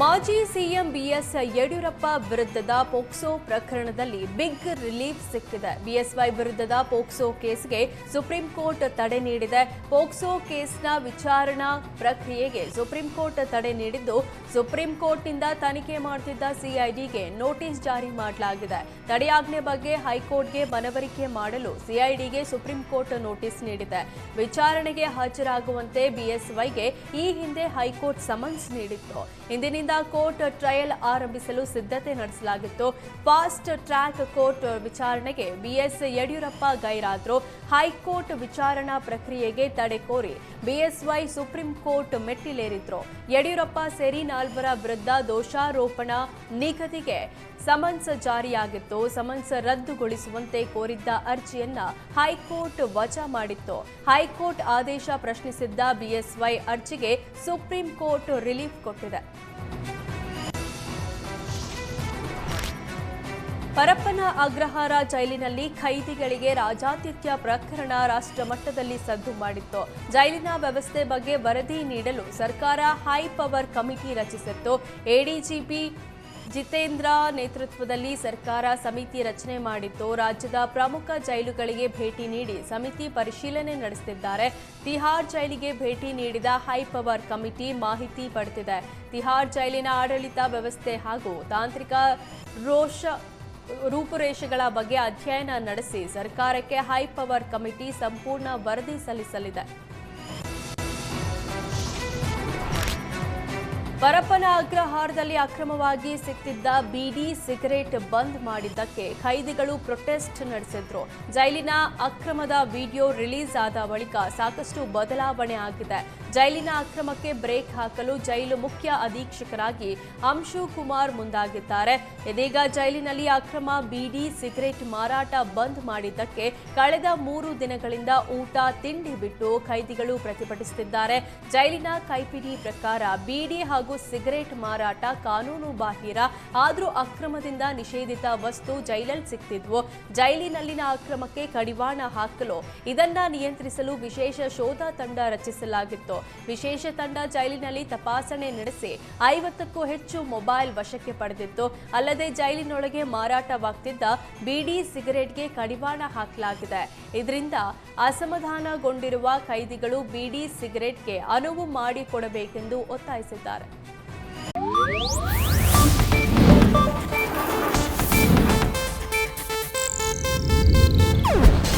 ಮಾಜಿ CM BS Yediyurappa ವಿರುದ್ಧದ POCSO ಪ್ರಕರಣದಲ್ಲಿ ಬಿಗ್ ರಿಲೀಫ್ ಸಿಕ್ಕಿದೆ. ಬಿಎಸ್ವೈ ವಿರುದ್ಧದ ಪೋಕ್ಸೋ ಕೇಸ್ಗೆ ಸುಪ್ರೀಂ ಕೋರ್ಟ್ ತಡೆ ನೀಡಿದೆ. ಪೋಕ್ಸೋ ಕೇಸ್ನ ವಿಚಾರಣಾ ಪ್ರಕ್ರಿಯೆಗೆ ಸುಪ್ರೀಂ ಕೋರ್ಟ್ ತಡೆ ನೀಡಿದ್ದು ಸುಪ್ರೀಂ ಕೋರ್ಟ್ನಿಂದ ತನಿಖೆ ಮಾಡುತ್ತಿದ್ದ ಸಿಐಡಿಗೆ ನೋಟಿಸ್ ಜಾರಿ ಮಾಡಲಾಗಿದೆ. ತಡೆಯಾಜ್ಞೆ ಬಗ್ಗೆ ಹೈಕೋರ್ಟ್ಗೆ ಮನವರಿಕೆ ಮಾಡಲು ಸಿಐಡಿಗೆ ಸುಪ್ರೀಂ ಕೋರ್ಟ್ ನೋಟಿಸ್ ನೀಡಿದೆ. ವಿಚಾರಣೆಗೆ ಹಾಜರಾಗುವಂತೆ ಬಿಎಸ್ವೈಗೆ ಈ ಹಿಂದೆ ಹೈಕೋರ್ಟ್ ಸಮನ್ಸ್ ನೀಡಿತ್ತು. ಇಂದಿನಿಂದ ಕೋರ್ಟ್ ಟ್ರಯಲ್ ಆರಂಭಿಸಲು ಸಿದ್ಧತೆ ನಡೆಸಲಾಗಿತ್ತು. ಫಾಸ್ಟ್ ಟ್ರ್ಯಾಕ್ ಕೋರ್ಟ್ ವಿಚಾರಣೆಗೆ ಬಿಎಸ್ ಯಡಿಯೂರಪ್ಪ ಗೈರಾದ್ರು. ಹೈಕೋರ್ಟ್ ವಿಚಾರಣಾ ಪ್ರಕ್ರಿಯೆಗೆ ತಡೆ ಕೋರಿ ಬಿಎಸ್ವೈ ಸುಪ್ರೀಂ ಕೋರ್ಟ್ ಮೆಟ್ಟಿಲೇರಿದ್ರು. ಯಡಿಯೂರಪ್ಪ ಸೇರಿ ನಾಲ್ವರ ವಿರುದ್ಧ ದೋಷಾರೋಪಣ ನಿಗದಿಗೆ ಸಮನ್ಸ್ ಜಾರಿಯಾಗಿತ್ತು. ಸಮನ್ಸ್ ರದ್ದುಗೊಳಿಸುವಂತೆ ಕೋರಿದ್ದ ಅರ್ಜಿಯನ್ನ ಹೈಕೋರ್ಟ್ ವಜಾ ಮಾಡಿತ್ತು. ಹೈಕೋರ್ಟ್ ಆದೇಶ ಪ್ರಶ್ನಿಸಿದ್ದ ಬಿಎಸ್ವೈ ಅರ್ಜಿಗೆ ಸುಪ್ರೀಂ ಕೋರ್ಟ್ ರಿಲೀಫ್ ಕೊಟ್ಟಿದೆ. ಪರಪ್ಪನ ಅಗ್ರಹಾರ ಜೈಲಿನಲ್ಲಿ ಖೈದಿಗಳಿಗೆ ರಾಜಾತಿಥ್ಯ ಪ್ರಕರಣ ರಾಷ್ಟ್ರ ಮಟ್ಟದಲ್ಲಿ ಸದ್ದು ಮಾಡಿತ್ತು. ಜೈಲಿನ ವ್ಯವಸ್ಥೆ ಬಗ್ಗೆ ವರದಿ ನೀಡಲು ಸರ್ಕಾರ ಹೈ ಪವರ್ ಕಮಿಟಿ ರಚಿಸಿತ್ತು. ಎಡಿಜಿಪಿ ಜಿತೇಂದ್ರ ನೇತೃತ್ವದಲ್ಲಿ ಸರ್ಕಾರ ಸಮಿತಿ ರಚನೆ ಮಾಡಿತ್ತು. ರಾಜ್ಯದ ಪ್ರಮುಖ ಜೈಲುಗಳಿಗೆ ಭೇಟಿ ನೀಡಿ ಸಮಿತಿ ಪರಿಶೀಲನೆ ನಡೆಸುತ್ತಿದ್ದಾರೆ. ತಿಹಾರ್ ಜೈಲಿಗೆ ಭೇಟಿ ನೀಡಿದ ಹೈ ಪವರ್ ಕಮಿಟಿ ಮಾಹಿತಿ ಪಡೆದಿದೆ. ತಿಹಾರ್ ಜೈಲಿನ ಆಡಳಿತ ವ್ಯವಸ್ಥೆ ಹಾಗೂ ತಾಂತ್ರಿಕ ರೋಷ ರೂಪುರೇಷೆಗಳ ಬಗ್ಗೆ ಅಧ್ಯಯನ ನಡೆಸಿ ಸರ್ಕಾರಕ್ಕೆ ಹೈ ಪವರ್ ಕಮಿಟಿ ಸಂಪೂರ್ಣ ವರದಿ ಸಲ್ಲಿಸಲಿದೆ. ಪರಪ್ಪನ ಅಗ್ರಹಾರದಲ್ಲಿ ಅಕ್ರಮವಾಗಿ ಸಿಕ್ತಿದ್ದ ಬಿಡಿ ಸಿಗರೇಟ್ ಬಂದ್ ಮಾಡಿದ್ದಕ್ಕೆ ಖೈದಿಗಳು ಪ್ರೊಟೆಸ್ಟ್ ನಡೆಸಿದ್ರು. ಜೈಲಿನ ಅಕ್ರಮದ ವಿಡಿಯೋ ರಿಲೀಸ್ ಆದ ಬಳಿಕ ಸಾಕಷ್ಟು ಬದಲಾವಣೆ ಆಗಿದೆ. ಜೈಲಿನ ಅಕ್ರಮಕ್ಕೆ ಬ್ರೇಕ್ ಹಾಕಲು ಜೈಲು ಮುಖ್ಯ ಅಧೀಕ್ಷಕರಾಗಿ ಅಂಶು ಕುಮಾರ್ ಮುಂದಾಗಿದ್ದಾರೆ. ಇದೀಗ ಜೈಲಿನಲ್ಲಿ ಅಕ್ರಮ ಬಿಡಿ ಸಿಗರೇಟ್ ಮಾರಾಟ ಬಂದ್ ಮಾಡಿದ್ದಕ್ಕೆ ಕಳೆದ ಮೂರು ದಿನಗಳಿಂದ ಊಟ ತಿಂಡಿ ಬಿಟ್ಟು ಖೈದಿಗಳು ಪ್ರತಿಭಟಿಸುತ್ತಿದ್ದಾರೆ. ಜೈಲಿನ ಕೈಪಿಡಿ ಪ್ರಕಾರ ಬೀಡಿ ಹಾಗೂ ಸಿಗರೇಟ್ ಮಾರಾಟ, ಕಾನೂನು ಬಾಹಿರ, ಆದರೂ ಅಕ್ರಮದಿಂದ ನಿಷೇಧಿತ ವಸ್ತು ಜೈಲಲ್ಲಿ ಸಿಗ್ತಿದ್ವು ಜೈಲಿನಲ್ಲಿನ ಅಕ್ರಮಕ್ಕೆ ಕಡಿವಾಣ ಹಾಕಲು ಇದನ್ನ ನಿಯಂತ್ರಿಸಲು ವಿಶೇಷ ಶೋಧ ತಂಡ ರಚಿಸಲಾಗಿತ್ತು. ವಿಶೇಷ ತಂಡ ಜೈಲಿನಲ್ಲಿ ತಪಾಸಣೆ ನಡೆಸಿ ಐವತ್ತಕ್ಕೂ ಹೆಚ್ಚು ಮೊಬೈಲ್ ವಶಕ್ಕೆ ಪಡೆದಿತ್ತು. ಅಲ್ಲದೆ ಜೈಲಿನೊಳಗೆ ಮಾರಾಟವಾಗ್ತಿದ್ದ ಬಿಡಿ ಸಿಗರೇಟ್ಗೆ ಕಡಿವಾಣ ಹಾಕಲಾಗಿದೆ. ಇದರಿಂದ ಅಸಮಾಧಾನಗೊಂಡಿರುವ ಕೈದಿಗಳು ಬಿಡಿ ಸಿಗರೇಟ್ಗೆ ಅನುವು ಮಾಡಿಕೊಡಬೇಕೆಂದು ಒತ್ತಾಯಿಸಿದ್ದಾರೆ.